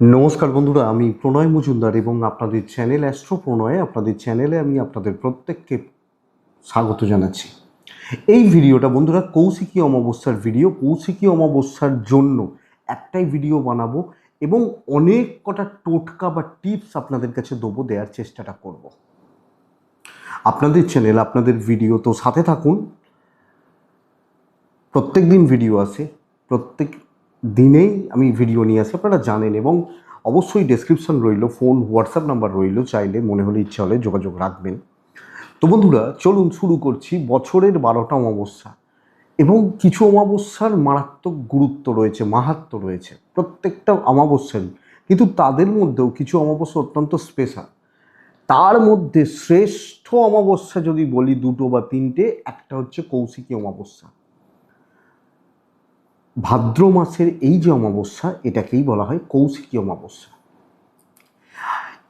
নমস্কার বন্ধুরা, আমি প্রণয় মজুমদার এবং আপনাদের চ্যানেল অ্যাস্ট্রো প্রণয় আপনাদের চ্যানেলে আমি আপনাদের প্রত্যেককে স্বাগত জানাচ্ছি। এই ভিডিওটা বন্ধুরা কৌশিকী অমাবস্যার ভিডিও। কৌশিকী অমাবস্যার জন্য একটাই ভিডিও বানাবো এবং অনেক কটা টোটকা বা টিপস আপনাদের কাছে দেবো, দেওয়ার চেষ্টাটা করব। আপনাদের চ্যানেল, আপনাদের ভিডিও তো সাথে থাকুন। প্রত্যেক দিন ভিডিও আসে, প্রত্যেক দিনেই আমি ভিডিও নিয়ে আসি, আপনারা জানেন এবং অবশ্যই ডেসক্রিপশন রইল ফোন হোয়াটসঅ্যাপ নাম্বার রইল, চাইলে মনে হলে ইচ্ছা হলে যোগাযোগ রাখবেন। তো বন্ধুরা, চলুন শুরু করছি বছরের বারোটা অমাবস্যা এবং কিছু অমাবস্যার মারাত্মক গুরুত্ব রয়েছে, মাহাত্ম রয়েছে। প্রত্যেকটা অমাবস্যারই কিন্তু তাদের মধ্যেও কিছু অমাবস্যা অত্যন্ত স্পেশাল তার মধ্যে শ্রেষ্ঠ অমাবস্যা যদি বলি দুটো বা তিনটে, একটা হচ্ছে কৌশিকী অমাবস্যা। ভাদ্র মাসের এই যে অমাবস্যা, এটাকেই বলা হয় কৌশিকী অমাবস্যা।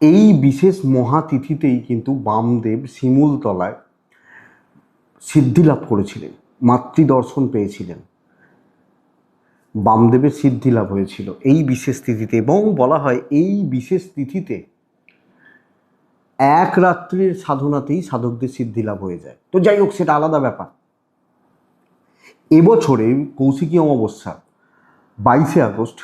এই বিশেষ মহাতিথিতেই কিন্তু বামদেব শিমুলতলায় সিদ্ধি লাভ করেছিলেন, মাতৃদর্শন পেয়েছিলেন। বামদেবের সিদ্ধি লাভ হয়েছিল এই বিশেষ তিথিতে এবং বলা হয় এই বিশেষ তিথিতে এক রাত্রির সাধনাতেই সাধকদের সিদ্ধি লাভ হয়ে যায়। তো যাই হোক, সেটা আলাদা ব্যাপার। এবছরে কৌশিকী অমাবস্যা বাইশে আগস্ট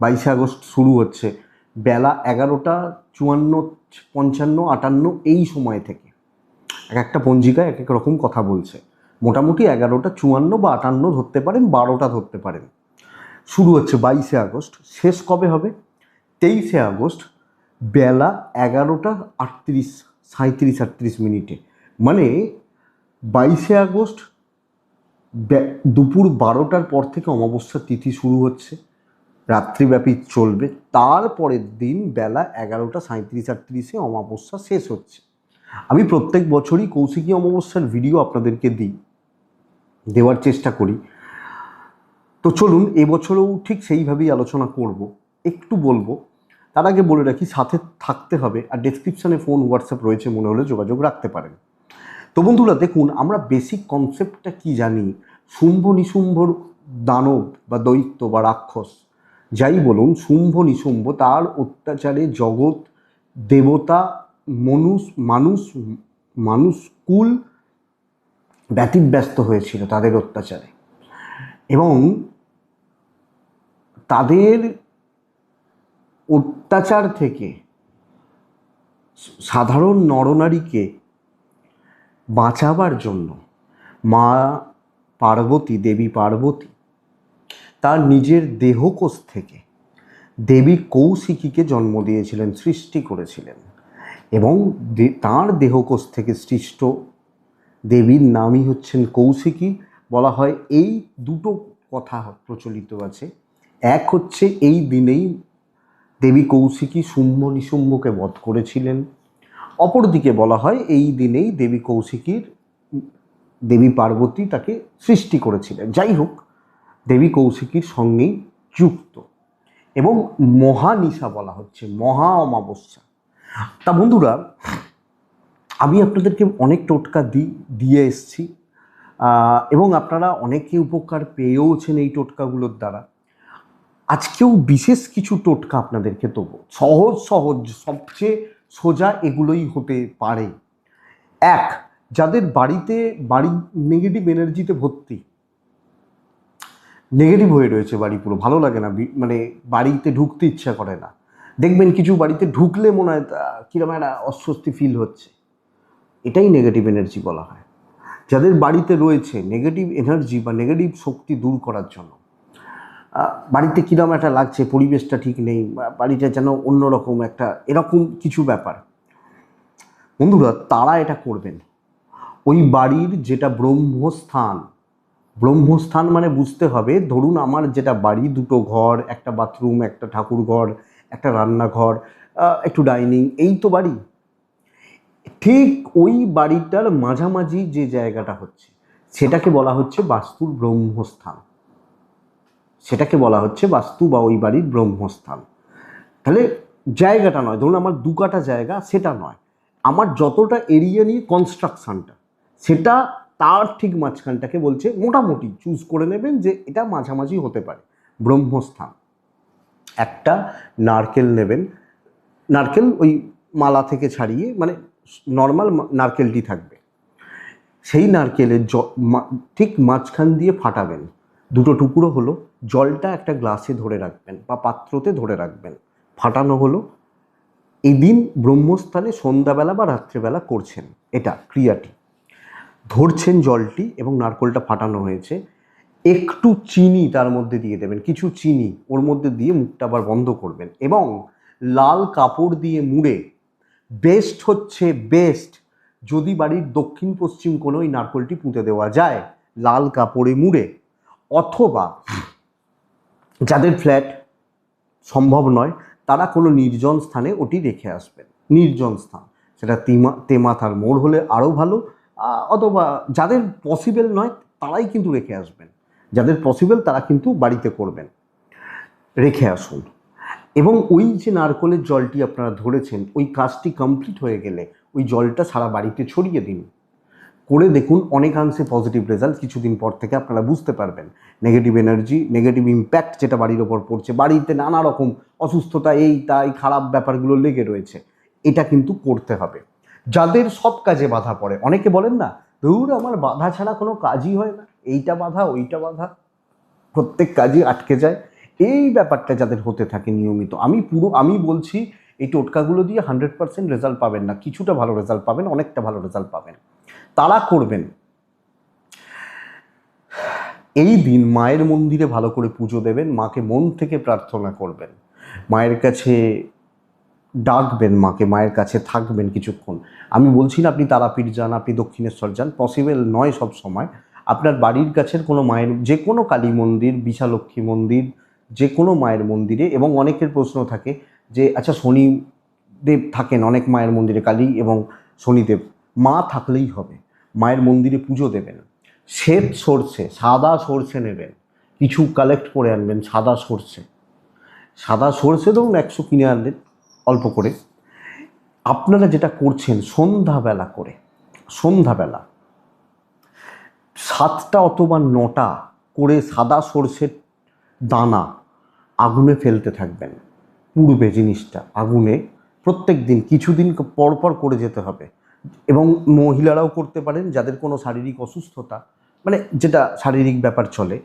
বাইশে আগস্ট শুরু হচ্ছে বেলা এগারোটা চুয়ান্ন, পঞ্চান্ন, আটান্ন এই সময় থেকে। এক একটা পঞ্জিকায় এক এক রকম কথা বলছে। মোটামুটি এগারোটা চুয়ান্ন বা আটান্ন ধরতে পারেন, বারোটা ধরতে পারেন। শুরু হচ্ছে বাইশে আগস্ট, শেষ কবে হবে? তেইশে আগস্ট, বেলা এগারোটা আটত্রিশ সাঁত্রিশ আটত্রিশ মিনিটে। মানে বাইশে আগস্ট দুপুর বারোটার পর থেকে অমাবস্যা তিথি শুরু হচ্ছে, রাত্রিব্যাপী চলবে। তারপরের দিন বেলা এগারোটা সাঁত্রিশ আটত্রিশে অমাবস্যা শেষ হচ্ছে। আমি প্রত্যেক বছরই কৌশিকী অমাবস্যার ভিডিও আপনাদেরকে দিই, দেওয়ার চেষ্টা করি। তো চলুন, এবছরেও ঠিক সেইভাবেই আলোচনা করব। একটু বলব, তার আগে বলে রাখি, সাথে থাকতে হবে, আর ডেসক্রিপশানে ফোন হোয়াটসঅ্যাপ রয়েছে, মনে হলে যোগাযোগ রাখতে পারেন। তো বন্ধুরা দেখুন, আমরা বেসিক কনসেপ্টটা কি জানি? শুম্ভ নিশুম্ভর দানব বা দৈত্য বা রাক্ষস, যাই বলুন, শুম্ভ নিশুম্ভ, তার অত্যাচারে জগৎ, দেবতা, মনুষ, মানুষ মানুষ কুল ব্যতিব্যস্ত হয়েছিল তাদের অত্যাচারে। এবং তাদের অত্যাচার থেকে সাধারণ নরনারীকে বাঁচাবার জন্য। মা পার্বতী, দেবী পার্বতী, তার নিজের দেহকোষ থেকে দেবী কৌশিকীকে জন্ম দিয়েছিলেন, সৃষ্টি করেছিলেন এবং তার দেহকোষ থেকে সৃষ্ট দেবীর নামই হচ্ছেন কৌশিকী। বলা হয় এই দুটো কথা প্রচলিত আছে। এক হচ্ছে, এই দিনেই দেবী কৌশিকী শুম্ভ নিশুম্ভকে বধ করেছিলেন। অপরদিকে বলা হয়, এই দিনেই দেবী কৌশিকীর দেবী পার্বতী তাকে সৃষ্টি করেছিলেন। যাই হোক, দেবী কৌশিকীর সঙ্গেই যুক্ত এবং মহানিশা বলা হচ্ছে, মহা অমাবস্যা। তা বন্ধুরা, আমি আপনাদেরকে অনেক টোটকা দি, দিয়ে এসছি এবং আপনারা অনেকে উপকার পেয়েওছেন এই টোটকাগুলোর দ্বারা। আজকেও বিশেষ কিছু টোটকা আপনাদেরকে দেবো। সহজ সহজ, সবচেয়ে সোজা এগুলোই হতে পারে। এক, যাদের বাড়িতে বাড়ি নেগেটিভ এনার্জিতে ভর্তি নেগেটিভ হয়ে রয়েছে বাড়ি পুরো, ভালো লাগে না মানে বাড়িতে ঢুকতে ইচ্ছা করে না। দেখবেন কিছু বাড়িতে ঢুকলে মনে হয় কীরকম একটা অস্বস্তি ফিল হচ্ছে। এটাই নেগেটিভ এনার্জি বলা হয়। যাদের বাড়িতে রয়েছে নেগেটিভ এনার্জি বা নেগেটিভ শক্তি দূর করার জন্য বাড়িতে কীরকম একটা লাগছে? পরিবেশটা ঠিক নেই বাড়িটা যেন অন্যরকম একটা, এরকম কিছু ব্যাপার। বন্ধুরা, তারা এটা করবেন। ওই বাড়ির যেটা ব্রহ্মস্থান ব্রহ্মস্থান মানে বুঝতে হবে, ধরুন আমার যেটা বাড়ি, দুটো ঘর, একটা বাথরুম, একটা ঠাকুর ঘর, একটা রান্নাঘর একটু ডাইনিং, এই তো বাড়ি। ঠিক ওই বাড়িটার মাঝামাঝি যে জায়গাটা হচ্ছে, সেটাকে বলা হচ্ছে বাস্তুর ব্রহ্মস্থান। সেটাকে বলা হচ্ছে বাস্তু বা ওই বাড়ির ব্রহ্মস্থান। তাহলে জায়গাটা নয়, ধরুন আমার দু কাটা জায়গা, সেটা নয়। আমার যতটা এরিয়া নিয়ে কনস্ট্রাকশানটা সেটা তার ঠিক মাঝখানটাকে বলছে মোটামুটি চুজ করে নেবেন যে এটা মাঝামাঝি হতে পারে, ব্রহ্মস্থান। একটা নারকেল নেবেন, নারকেল ওই মালা থেকে ছাড়িয়ে মানে নর্মাল নারকেলটি থাকবে। সেই নারকেলের ঠিক মাঝখান দিয়ে ফাটাবেন। দুটো টুকরো হলো জলটা একটা গ্লাসে ধরে রাখবেন বা পাত্রতে ধরে রাখবেন। ফাটানো হলো। এদিন ব্রহ্মস্থানে সন্ধ্যাবেলা বা রাত্রেবেলা করছেন এটা ক্রিয়াটি। ধরছেন জলটি এবং নারকোলটা ফাটানো হয়েছে। একটু চিনি তার মধ্যে দিয়ে দেবেন, কিছু চিনি ওর মধ্যে দিয়ে মুখটা আবার বন্ধ করবেন এবং লাল কাপড় দিয়ে মুড়ে বেস্ট হচ্ছে বেস্ট যদি বাড়ির দক্ষিণ পশ্চিম কোনো ওই নারকোলটি পুঁতে দেওয়া যায়, লাল কাপড়ে মুড়ে অথবা যাদের ফ্ল্যাট সম্ভব নয়, তারা কোনো নির্জন স্থানে ওটি রেখে আসবেন। নির্জন স্থান। সেটা তিমা, তেমাথার মোড় হলে আরও ভালো। অথবা যাদের পসিবল নয়, তারাই কিন্তু রেখে আসবেন। যাদের পসিবল তারা কিন্তু বাড়িতে করবেন। রেখে আসুন। এবং ওই যে নারকলের জলটি আপনারা ধরেছেন, ওই কাজটি কমপ্লিট হয়ে গেলে ওই জলটা সারা বাড়িতে ছড়িয়ে দিন। করে দেখুন অনেকাংশে পজিটিভ রেজাল্ট কিছুদিন পর থেকে আপনারা বুঝতে পারবেন। নেগেটিভ এনার্জি নেগেটিভ ইম্প্যাক্ট যেটা বাড়ির ওপর পড়ছে, বাড়িতে নানা রকম অসুস্থতা, এই, তাই, খারাপ ব্যাপারগুলো লেগে রয়েছে, এটা কিন্তু করতে হবে। যাদের সব কাজে বাধা পড়ে, অনেকে বলেন না, ধুর, আমার বাধা ছাড়া কোনো কাজই হয় না, এইটা বাধা, ওইটা বাধা। প্রত্যেক কাজই আটকে যায়। এই ব্যাপারটা যাদের হতে থাকে নিয়মিত, আমি পুরো, আমি বলছি, এই টোটকাগুলো দিয়ে হান্ড্রেড পার্সেন্ট রেজাল্ট পাবেন না, কিছুটা ভালো রেজাল্ট পাবেন, অনেকটা ভালো রেজাল্ট পাবেন। তারা করবেন। এই দিন মায়ের মন্দিরে ভালো করে পুজো দেবেন, মাকে মন থেকে প্রার্থনা করবেন। মায়ের কাছে ডাকবেন মাকে, মায়ের কাছে থাকবেন কিছুক্ষণ। আমি বলছি না আপনি তারাপীঠ যান, আপনি দক্ষিণেশ্বর যান পসিবল নয় সব সময়। আপনার বাড়ির কাছের কোনো মায়ের, যে কোনো কালী মন্দির, বিশালক্ষ্মী মন্দির, যে কোনো মায়ের মন্দিরে, এবং অনেকের প্রশ্ন থাকে যে আচ্ছা শনিদেব থাকেন, অনেক মায়ের মন্দিরে কালী এবং শনিদেব মা থাকলেই হবে। মায়ের মন্দিরে পুজো দেবেন। শ্বেত সরষে, সাদা সরষে নেবেন। কিছু কালেক্ট করে আনবেন, সাদা সরষে। সাদা সরষে ধরুন একশো কিনে আনলেন, অল্প করে। আপনারা যেটা করছেন, সন্ধ্যাবেলা করে, সন্ধ্যাবেলা সাতটা অথবা নটা করে সাদা সরষের দানা আগুনে ফেলতে থাকবেন। পূর্বে জিনিসটা, আগুনে। প্রত্যেক দিন কিছুদিন পর পর করে যেতে হবে। এবং মহিলারাও করতে পারেন যাদের কোনো শারীরিক অসুস্থতা মানে যেটা শারীরিক ব্যাপার চলে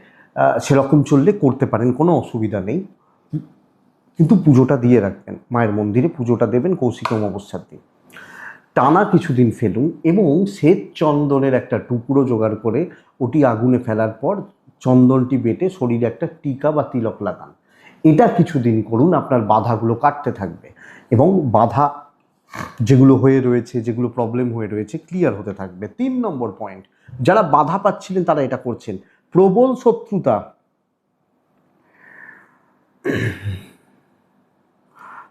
সেরকম চললে করতে পারেন, কোনো অসুবিধা নেই। কিন্তু পুজোটা দিয়ে রাখবেন, মায়ের মন্দিরে পুজোটা দেবেন কৌশিক অমাবস্যার দিন। টানা কিছুদিন ফেলুন এবং শ্বেত চন্দনের একটা টুকরো জোগাড় করে ওটি আগুনে ফেলার পর চন্দনটি বেটে শরীরে একটা টিকা বা তিলক লাগান। এটা কিছুদিন করুন, আপনার বাধাগুলো কাটতে থাকবে এবং বাধা যেগুলো হয়ে রয়েছে, যেগুলো প্রবলেম হয়ে রয়েছে ক্লিয়ার হতে থাকবে। তিন নম্বর পয়েন্ট যারা বাধা পাচ্ছিলেন তারা এটা করছেন। প্রবল শত্রুতা।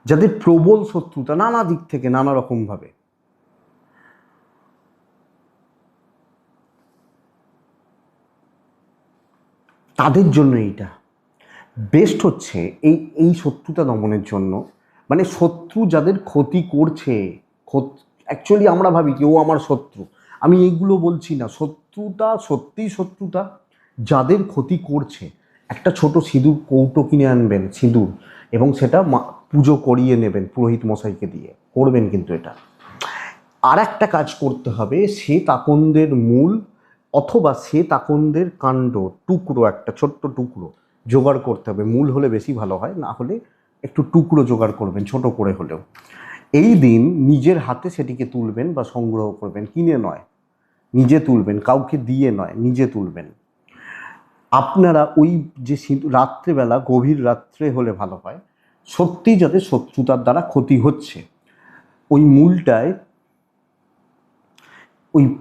যাদের প্রবল শত্রুতা নানা দিক থেকে নানা রকমভাবে তাদের জন্য এইটা। বেস্ট হচ্ছে এই এই শত্রুতা দমনের জন্য মানে শত্রু যাদের ক্ষতি করছে অ্যাকচুয়ালি আমরা ভাবি কি, ও আমার শত্রু। আমি এইগুলো বলছি না। শত্রুতা সত্যিই শত্রুতা যাদের ক্ষতি করছে। একটা ছোট সিঁদুর কৌটো কিনে আনবেন, সিঁদুর, এবং সেটা পুজো করিয়ে নেবেন পুরোহিত মশাইকে দিয়ে। করবেন কিন্তু এটা। আর একটা কাজ করতে হবে সে তাকন্দের মূল অথবা সে তাকন্দের কাণ্ড, টুকরো, একটা ছোট্ট টুকরো। জোগাড় করতে হবে। মূল হলে বেশি ভালো হয়, না হলে একটু টুকরো জোগাড় করবেন, ছোট করে হলেও। এই দিন নিজের হাতে সেটিকে তুলবেন বা সংগ্রহ করবেন, কিনে নয়। নিজে তুলবেন, কাউকে দিয়ে নয়, নিজে তুলবেন। আপনারা ওই যে রাত্রেবেলা, গভীর রাত্রে হলে ভালো হয়, সত্যি যাতে শত্রুতার দ্বারা ক্ষতি হচ্ছে। ওই মূলটায় ওই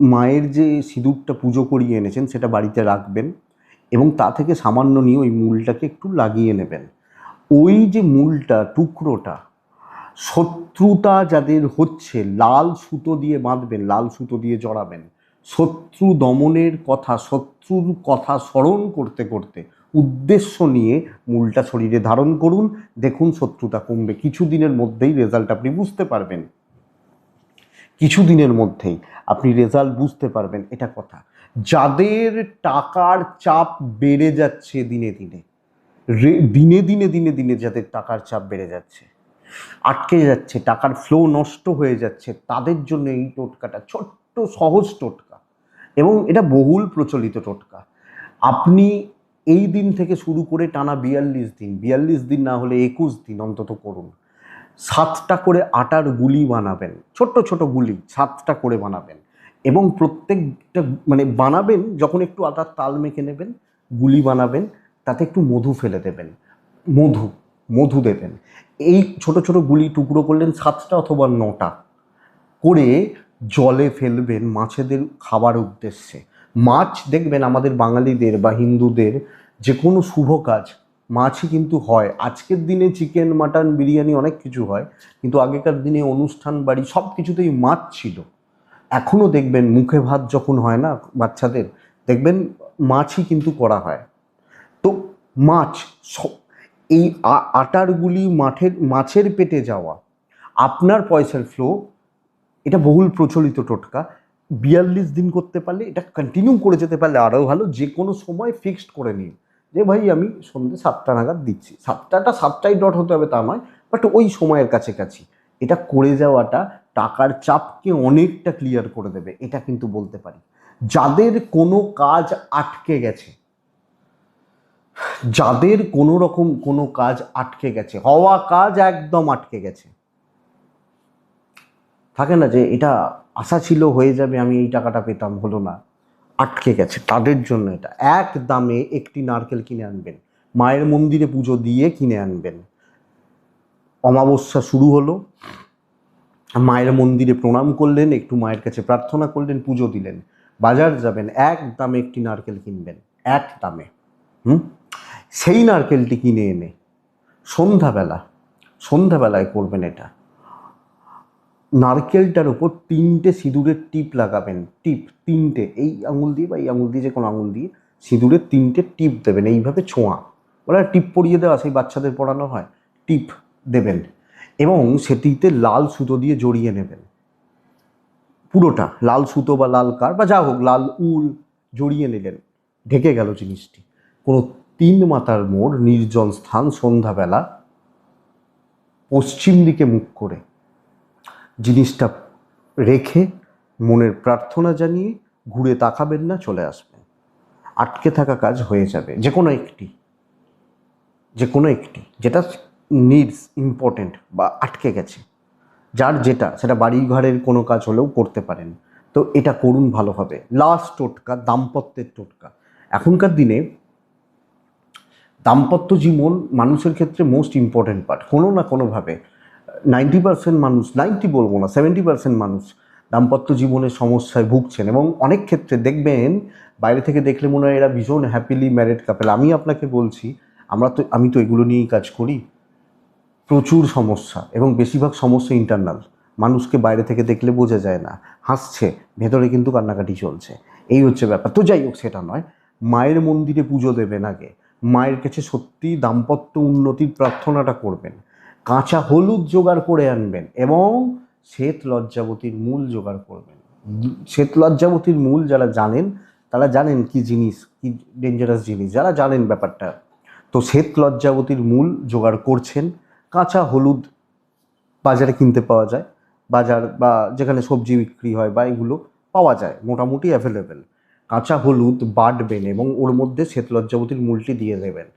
মায়ের যে সিঁদুরটা পুজো করিয়ে এনেছেন, সেটা বাড়িতে রাখবেন এবং তা থেকে সামান্য নিয়ে ওই মূলটাকে একটু লাগিয়ে নেবেন। ওই যে মূলটা, টুকরোটা, শত্রুতা যাদের হচ্ছে, লাল সুতো দিয়ে বাঁধবেন, লাল সুতো দিয়ে জড়াবেন। শত্রু দমনের কথা, শত্রুর কথা স্মরণ করতে করতে উদ্দেশ্য নিয়ে মূলটা শরীরে ধারণ করুন। দেখুন শত্রুতা কমবে। কিছু দিনের মধ্যেই রেজাল্ট আপনি বুঝতে পারবেন। কিছু দিনের মধ্যেই আপনি রেজাল্ট বুঝতে পারবেন। এটা কথা। যাদের টাকার চাপ বেড়ে যাচ্ছে দিনে দিনে দিনে দিনে দিনে দিনে যাদের টাকার চাপ বেড়ে যাচ্ছে, আটকে যাচ্ছে, টাকার ফ্লো নষ্ট হয়ে যাচ্ছে, তাদের জন্য এই টোটকাটা ছোট্ট সহজ টোটকা এবং এটা বহুল প্রচলিত টোটকা। আপনি এই দিন থেকে শুরু করে টানা বিয়াল্লিশ দিন বিয়াল্লিশ দিন না হলে একুশ দিন অন্তত করুন। সাতটা করে আটার গুলি বানাবেন, ছোট্ট ছোট গুলি সাতটা করে বানাবেন এবং প্রত্যেকটা মানে বানাবেন যখন একটু আটার তাল মেখে নেবেন, গুলি বানাবেন তাতে একটু মধু ফেলে দেবেন। মধু মধু দেবেন। এই ছোট ছোট গুলি টুকরো করলেন সাতটা অথবা নটা। করে জলে ফেলবেন মাছেদের খাবার উদ্দেশ্যে। মাছ দেখবেন আমাদের বাঙালিদের বা হিন্দুদের যে কোনো শুভ কাজ, মাছই কিন্তু হয়। আজকের দিনে চিকেন, মাটন, বিরিয়ানি অনেক কিছু হয়, কিন্তু আগেকার দিনে অনুষ্ঠান, বাড়ি সব কিছুতেই মাছ ছিল। এখনও দেখবেন মুখে ভাত যখন হয় না বাচ্চাদের, দেখবেন মাছই কিন্তু করা হয়। মাছ এই আটারগুলি মাঠের, মাছের পেটে যাওয়া, আপনার পয়সার ফ্লো এটা বহুল প্রচলিত টোটকা, বিয়াল্লিশ দিন করতে পারলে, এটা কন্টিনিউ করে যেতে পারলে আরও ভালো, যে কোনো সময় ফিক্সড করে নিন। যে ভাই, আমি সন্ধ্যে সাতটা নাগাদ দিচ্ছি। সাতটাটা সাতটাই ডট হতে হবে তা নয় বাট ওই সময়ের কাছাকাছি। এটা করে যাওয়াটা টাকার চাপকে অনেকটা ক্লিয়ার করে দেবে, এটা কিন্তু বলতে পারি। যাদের কোনো কাজ আটকে গেছে যাদের কোনো রকম কোনো কাজ আটকে গেছে, হওয়া কাজ একদম আটকে গেছে। থাকে না যে এটা আশা ছিল হয়ে যাবে, আমি এই টাকাটা পেতাম, হলো না। আটকে গেছে, তাদের জন্য এটা। এক দামে একটি নারকেল কিনে আনবেন, মায়ের মন্দিরে পুজো দিয়ে কিনে আনবেন। অমাবস্যা শুরু হলো, মায়ের মন্দিরে প্রণাম করলেন, একটু মায়ের কাছে প্রার্থনা করলেন, পুজো দিলেন। বাজার যাবেন, এক দামে একটি নারকেল কিনবেন, এক দামে। হুম? সেই নারকেলটি কিনে এনে সন্ধ্যাবেলা, সন্ধ্যাবেলায় করবেন এটা। নারকেলটার উপর তিনটে সিঁদুরের টিপ লাগাবেন। টিপ, তিনটে, এই আঙুল দিয়ে বা এই আঙুল দিয়ে যে কোনো আঙুল দিয়ে সিঁদুরের তিনটে টিপ দেবেন, এইভাবে ছোঁয়া। ওরা টিপ পরিয়ে দেওয়া, সেই বাচ্চাদের পড়ানো হয়, টিপ দেবেন। এবং সেটিতে লাল সুতো দিয়ে জড়িয়ে নেবেন। পুরোটা, লাল সুতো বা লাল কার বা যা হোক, লাল, উল জড়িয়ে নিলেন। ঢেকে গেল জিনিসটি। কোনো তিন মাতার মোড়, নির্জন স্থান সন্ধ্যাবেলা পশ্চিম দিকে মুখ করে জিনিসটা রেখে মনের প্রার্থনা জানিয়ে ঘুরে তাকাবেন না, চলে আসবেন। আটকে থাকা কাজ হয়ে যাবে, যে কোনো একটি, যে কোনো একটি, যেটা নিডস ইম্পর্টেন্ট বা আটকে গেছে। যার যেটা, সেটা বাড়ি ঘরের কোনো কাজ হলেও করতে পারেন। তো এটা করুন ভালোভাবে। লাস্ট টোটকা, দাম্পত্যের টোটকা। এখনকার দিনে দাম্পত্য জীবন মানুষের ক্ষেত্রে মোস্ট ইম্পর্টেন্ট পার্ট কোনো না কোনোভাবে নাইনটি পার্সেন্ট মানুষ নাইনটি বলব না সেভেন্টি পার্সেন্ট মানুষ দাম্পত্য জীবনের সমস্যায় ভুগছেন এবং অনেক ক্ষেত্রে দেখবেন, বাইরে থেকে দেখলে মনে হয় এরা ভীষণ হ্যাপিলি ম্যারিড কাপেল আমি আপনাকে বলছি, আমরা তো, আমি তো এগুলো নিয়েই কাজ করি। প্রচুর সমস্যা এবং বেশিরভাগ সমস্যা ইন্টারনাল মানুষকে বাইরে থেকে দেখলে বোঝা যায় না, হাসছে, ভেতরে কিন্তু কান্নাকাটি চলছে। এই হচ্ছে ব্যাপার। তো যাই হোক, সেটা নয়। মায়ের মন্দিরে পুজো দেবেন আগে। মায়ের কাছে সত্যি দাম্পত্য উন্নতির প্রার্থনাটা করবেন। কাঁচা হলুদ জোগাড় করে আনবেন এবং শ্বেত লজ্জাবতীর মূল জোগাড় করবেন। শ্বেত লজ্জাবতীর মূল যারা জানেন, তারা জানেন কি জিনিস, কি ডেঞ্জারাস জিনিস, যারা জানেন ব্যাপারটা। তো শ্বেত লজ্জাবতীর মূল জোগাড় করছেন, কাঁচা হলুদ বাজারে কিনতে পাওয়া যায়, বাজার বা যেখানে সবজি বিক্রি হয় বা এগুলো পাওয়া যায়, মোটামুটি অ্যাভেলেবেল কাঁচা হলুদ বাটবেন এবং ওর মধ্যে শ্বেত লজ্জাবতীর মূলটি দিয়ে দেবেন।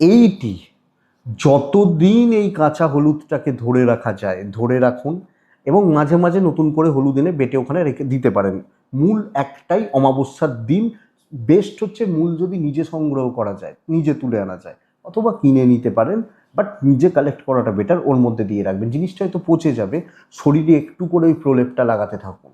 এইটি যতদিন এই কাঁচা হলুদটাকে ধরে রাখা যায়, ধরে রাখুন এবং মাঝে মাঝে নতুন করে হলুদ এনে বেটে ওখানে রেখে দিতে পারেন। মূল একটাই অমাবস্যার দিন বেস্ট হচ্ছে মূল যদি নিজে সংগ্রহ করা যায়, নিজে তুলে আনা যায়, অথবা কিনে নিতে পারেন বাট নিজে কালেক্ট করাটা বেটার ওর মধ্যে দিয়ে রাখবেন। জিনিসটা হয়তো পচে যাবে, শরীরে একটু করে ওই প্রলেপটা লাগাতে থাকুন।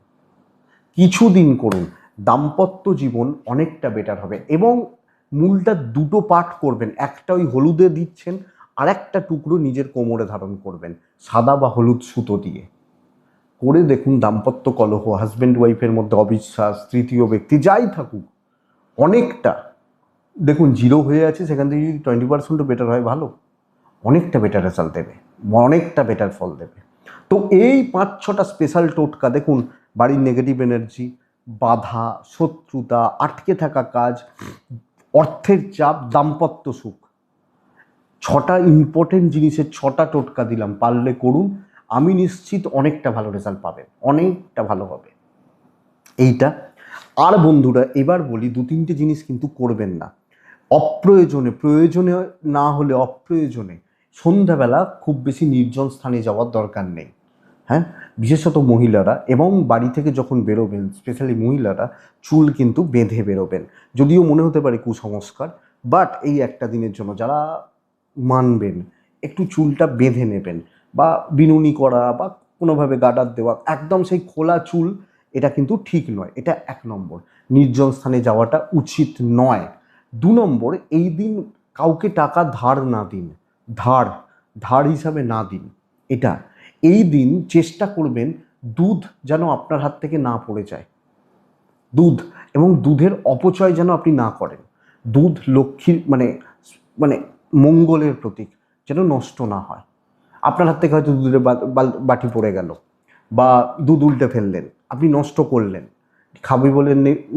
কিছুদিন করুন দাম্পত্য জীবন অনেকটা বেটার হবে। এবং মূলটা দুটো পার্ট করবেন। একটা ওই হলুদে দিচ্ছেন আর একটা টুকরো নিজের কোমরে ধারণ করবেন, সাদা বা হলুদ সুতো দিয়ে। করে দেখুন দাম্পত্য কলহ হাজব্যান্ড ওয়াইফের মধ্যে অবিশ্বাস, তৃতীয় ব্যক্তি, যাই থাকুক, অনেকটা, দেখুন জিরো হয়ে আছে, সেখান থেকে যদি টোয়েন্টি পার্সেন্টও বেটার হয়, ভালো। অনেকটা বেটার রেজাল্ট দেবে, অনেকটা বেটার ফল দেবে। তো এই পাঁচ ছটা স্পেশাল টোটকা, দেখুন, বাড়ির নেগেটিভ এনার্জি বাধা, শত্রুতা, আটকে থাকা কাজ, অর্থের চাপ, দাম্পত্য সুখ। ছটা ইম্পর্টেন্ট জিনিসের ছটা টোটকা দিলাম, পারলে করুন। আমি নিশ্চিত অনেকটা ভালো রেজাল্ট পাবেন, অনেকটা ভালো হবে। এইটা। আর বন্ধুরা, এবার বলি, দু তিনটে জিনিস কিন্তু করবেন না। অপ্রয়োজনে, প্রয়োজনে না হলে অপ্রয়োজনে সন্ধ্যাবেলা খুব বেশি নির্জন স্থানে যাওয়ার দরকার নেই। হ্যাঁ? বিশেষত মহিলারা এবং বাড়ি থেকে যখন বেরোবেন স্পেশালি মহিলারা, চুল কিন্তু বেঁধে বেরোবেন। যদিও মনে হতে পারে কুসংস্কার বাট এই একটা দিনের জন্য যারা মানবেন, একটু চুলটা বেঁধে নেবেন বা বিনুনি করা বা কোনোভাবে গাডার দেওয়া, একদম সেই খোলা চুল, এটা কিন্তু ঠিক নয়। এটা এক নম্বর। নির্জন স্থানে যাওয়াটা উচিত নয়। দু নম্বর, এই দিন কাউকে টাকা ধার না দিন। ধার ধার হিসাবে না দিন। এটা এই দিন চেষ্টা করবেন দুধ যেন আপনার হাত থেকে না পড়ে যায়। দুধ এবং দুধের অপচয় যেন আপনি না করেন। দুধ লক্ষ্মীর মানে মানে মঙ্গলের প্রতীক, যেন নষ্ট না হয়। আপনার হাত থেকে হয়তো দুধের বাটি পড়ে গেল বা দুধ উল্টে ফেললেন, আপনি নষ্ট করলেন, খাবি বলে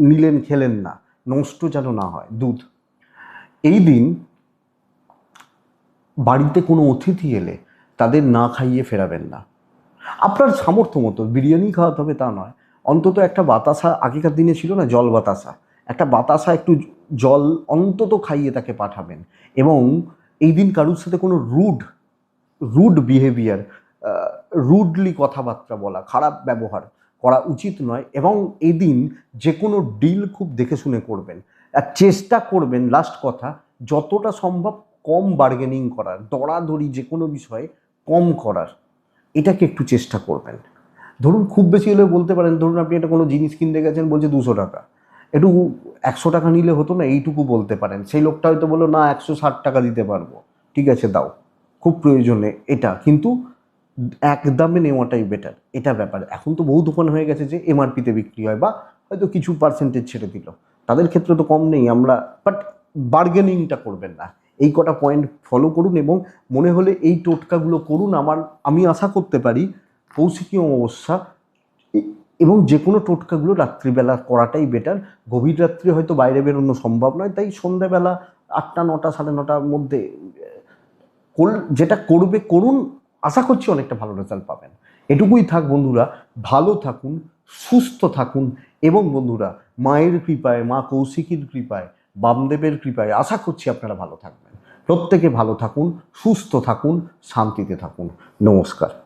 নিলেন, খেলেন না, নষ্ট যেন না হয় দুধ। এই দিন বাড়িতে কোনো অতিথি এলে তাদের না খাইয়ে ফেরাবেন না। আপনার সামর্থ্য মতো, বিরিয়ানি খাওয়াতে হবে তা নয়। অন্তত একটা বাতাসা, আগেকার দিনে ছিল না জল বাতাসা। একটা বাতাসা, একটু জল অন্তত খাইয়ে তাকে পাঠাবেন। এবং এই দিন কারুর সাথে কোনো রুড রুড বিহেভিয়ার রুডলি কথাবার্তা বলা, খারাপ ব্যবহার করা উচিত নয়। এবং এই দিন যে কোনো ডিল খুব দেখে শুনে করবেন। আর চেষ্টা করবেন লাস্ট কথা, যতটা সম্ভব কম বার্গেনিং করার দরাদরি যে কোনো বিষয়ে কম করার, এটাকে একটু চেষ্টা করবেন। ধরুন খুব বেশি হলে বলতে পারেন, ধরুন আপনি একটা কোনো জিনিস কিনতে গেছেন, বলছে দুশো টাকা। একটু একশো টাকা নিলে হতো না? এইটুকু বলতে পারেন। সেই লোকটা হয়তো বলল, না, একশো ষাট টাকা দিতে পারব। ঠিক আছে, দাও। খুব প্রয়োজনে এটা। কিন্তু এক দামে নেওয়াটাই বেটার এটা ব্যাপার। এখন তো বহু দোকান হয়ে গেছে যে এমআরপিতে বিক্রি হয় বা হয়তো কিছু পার্সেন্টেজ ছেড়ে দিল। তাদের ক্ষেত্রে তো কম নেই আমরা বাট বার্গেনিংটা করবেন না। এই কটা পয়েন্ট ফলো করুন এবং মনে হলে এই টোটকাগুলো করুন। আমার, আমি আশা করতে পারি কৌশিকী অমাবস্যা এবং যে কোনো টোটকাগুলো রাত্রিবেলা করাটাই বেটার গভীর রাত্রে হয়তো বাইরে বেরোনো সম্ভব নয়, তাই সন্ধ্যাবেলা আটটা, নটা, সাড়ে নটার মধ্যে যেটা করবে করুন। আশা করছি অনেকটা ভালো রেজাল্ট পাবেন। এটুকুই থাক বন্ধুরা, ভালো থাকুন, সুস্থ থাকুন এবং বন্ধুরা, মায়ের কৃপায়, মা কৌশিকীর কৃপায় বামদেবের কৃপায় আশা করছি আপনারা ভালো থাকবেন। প্রত্যেকে ভালো থাকুন, সুস্থ থাকুন, শান্তিতে থাকুন। নমস্কার।